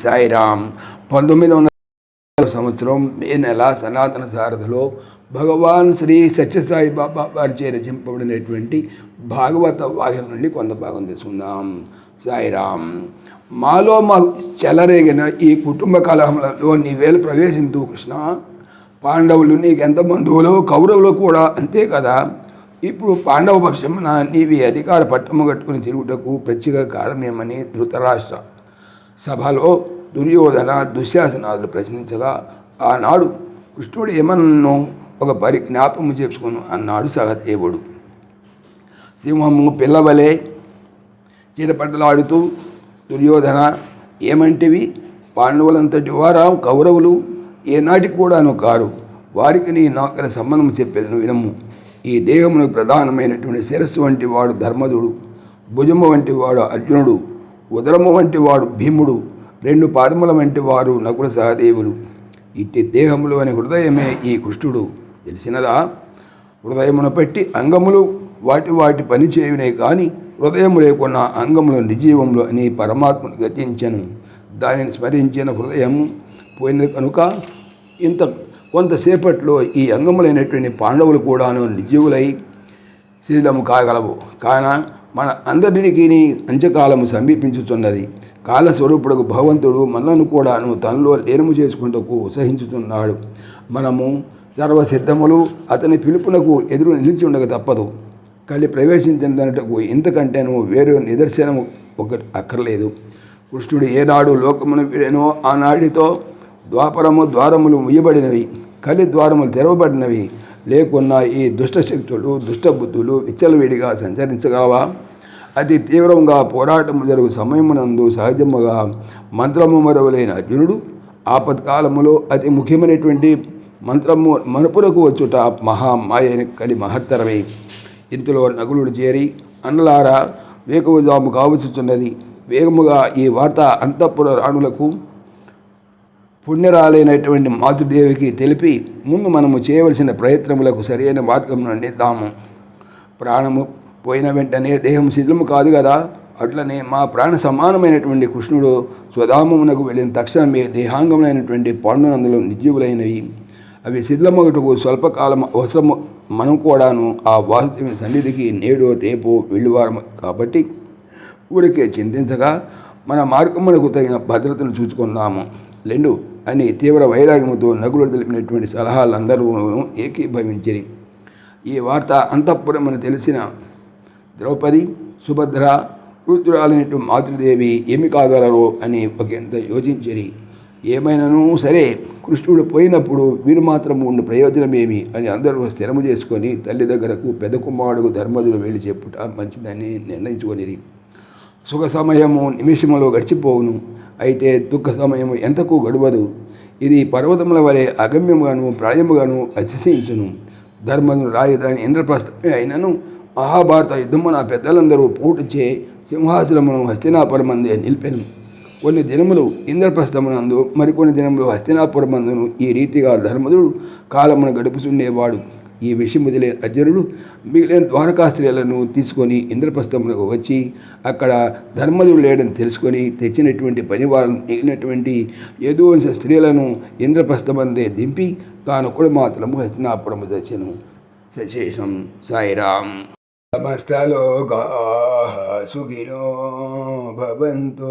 సాయిరామ్ పంతొమ్మిది వందల సంవత్సరం మే నెల సనాతన సారథిలో భగవాన్ శ్రీ సత్యసాయి బాబా వారిచే రచింపబడినటువంటి భాగవత వాక్యం నుండి కొంత భాగం తీసుకుందాం సాయిరామ్ మాలో మా చెలరేగిన ఈ కుటుంబ కలహంలో నీవేలు ప్రవేశించు కృష్ణ పాండవులు నీకెంత బంధువులు కౌరవులు కూడా అంతే కదా? ఇప్పుడు పాండవ పక్షమున నీవి అధికార పట్టము కట్టుకుని తిరుగుటకు ప్రత్యేక కారణమేమని ధృతరాష్ట్ర సభలో దుర్యోధన దుశ్శాసనాదులు ప్రశ్నించగా ఆనాడు కృష్ణుడు ఏమన్నో ఒక పరి జ్ఞాపకము చేసుకుని అన్నాడు సహదేవుడు. సింహము పిల్లవలే? చీడపట్టలాడుతూ దుర్యోధన ఏమంటివి? పాండవులంతటి వారా? కౌరవులు? ఏనాటికి కూడాను కారు. వారికి నీ నాకల సంబంధం చెప్పేది వినము. ఈ దేహమునకు ప్రధానమైనటువంటి శిరస్సు వంటి వాడు ధర్మదుడు. భుజము వంటి వాడు అర్జునుడు. ఉదరము వంటి వాడు భీముడు రెండు పాదముల వంటి వారు నకుల సహదేవులు. ఇట్టి దేహములోని హృదయమే ఈ కృష్ణుడు. తెలిసినదా? హృదయమును పెట్టి అంగములు వాటి వాటి పని చేయునే కానీ హృదయము లేకున్న అంగములు నిజీవములు అని పరమాత్మను గతించను. దానిని స్మరించిన హృదయం పోయినది కనుక ఇంత కొంతసేపట్లో ఈ అంగములైనటువంటి పాండవులు కూడాను నిర్జీవులై శిథిలము కాగలవు. కాన? మన అందరికీ అంత్యకాలము సమీపించుతున్నది. కాలస్వరూపుడకు భగవంతుడు మనలను కూడాను తనలో లీనము చేసుకుంటకు ఉత్సహించుతున్నాడు మనము సర్వసిద్ధములు అతని పిలుపునకు ఎదురు నిలిచి ఉండక తప్పదు. కలి ప్రవేశించినటకు ఇంతకంటేను వేరే నిదర్శనము ఒకటి అక్కర్లేదు. కృష్ణుడు ఏనాడు లోకమును వీడెనో ఆనాడితో ద్వాపరము ద్వారములు ముయ్యబడినవి. కలి ద్వారములు తెరవబడినవి. లేకున్నా ఈ దుష్ట శక్తులు విచ్చలవిడిగా సంచరించగలవా? అతి తీవ్రంగా పోరాటం జరుగు సమయమునందు సహజముగా మంత్రము మరవలైన అర్జునుడు ఆపత్కాలములో అతి ముఖ్యమైనటువంటి మంత్రము మనుపులకు వచ్చుట మహామాయని కలి మహత్తరమే. ఇంతలో నగులుడు చేరి అన్నలారా వేకువజాము కావచ్చుతున్నది వేగముగా ఈ వార్త అంతఃపుర రాణులకు పుణ్యరాలైనటువంటి మాతృదేవికి తెలిపి ముందు మనము చేయవలసిన ప్రయత్నములకు సరైన మార్గమును అందిద్దాము ప్రాణము పోయిన వెంటనే దేహం శిథిలము కాదు కదా? అట్లనే మా ప్రాణ సమానమైనటువంటి కృష్ణుడు స్వధామమునకు వెళ్ళిన తక్షణమే దేహాంగములైనటువంటి పాండునందులు నిర్జీవులైనవి. అవి శిథిలమొకటకు స్వల్పకాలం అవసరము మనం కూడాను ఆ వాసుదేవుని సన్నిధికి నేడు రేపు వెళ్ళివారం కాబట్టి ఊరికే చింతించగా మన మార్గమునకు తగిన భద్రతను చూసుకుందాము లెండు అని తీవ్ర వైరాగ్యముతో నగులు తెలిపినటువంటి సలహాలందరూ ఏకీభవించిరి. ఈ వార్త అంతఃపురమని తెలిసిన ద్రౌపది సుభద్ర రుద్రాలైనటువంటి మాతృదేవి ఏమి కాగలరో అని ఒకంత యోచించిరి. ఏమైనాను సరే కృష్ణుడు పోయినప్పుడు వీరు మాత్రం ఉండి ప్రయోజనమేమి అని అందరూ స్థిరము చేసుకొని తల్లి దగ్గరకు పెద్ద కుమారుడు ధర్మజులు వెళ్ళి చెప్పుట మంచిదని నిర్ణయించుకొనిరి. సుఖ సమయము నిమిషములో గడిచిపోవును. అయితే దుఃఖ సమయము ఎంతకు గడవదు. ఇది పర్వతముల వలె అగమ్యముగాను ప్రాయముగాను అతిశయించును. ధర్మను రాయదాని ఇంద్రప్రస్థమే అయినను మహాభారత యుద్ధము నా పెద్దలందరూ పూటుచే సింహాసనమును హస్తినాపురమందే నిలిపెను. కొన్ని దినములు ఇంద్రప్రస్థమునందు మరికొన్ని దినములు హస్తినాపురమందును ఈ రీతిగా ధర్మదుడు కాలమును గడుపుతుండేవాడు. ఈ విషయం వదిలే అర్జునుడు మిగిలిన ద్వారకాస్త్రీలను తీసుకొని ఇంద్రప్రస్థమునకు వచ్చి అక్కడ ధర్మదుడు లేడని తెలుసుకొని తెచ్చినటువంటి పనివారం మిగిలినటువంటి యదువంశ స్త్రీలను ఇంద్రప్రస్థమందే దింపి తాను కూడా మాత్రము హస్తినాపురము తెచ్చను సశేషం సాయిరామ్ సమస్తలోకా సుఖినో భవంతు.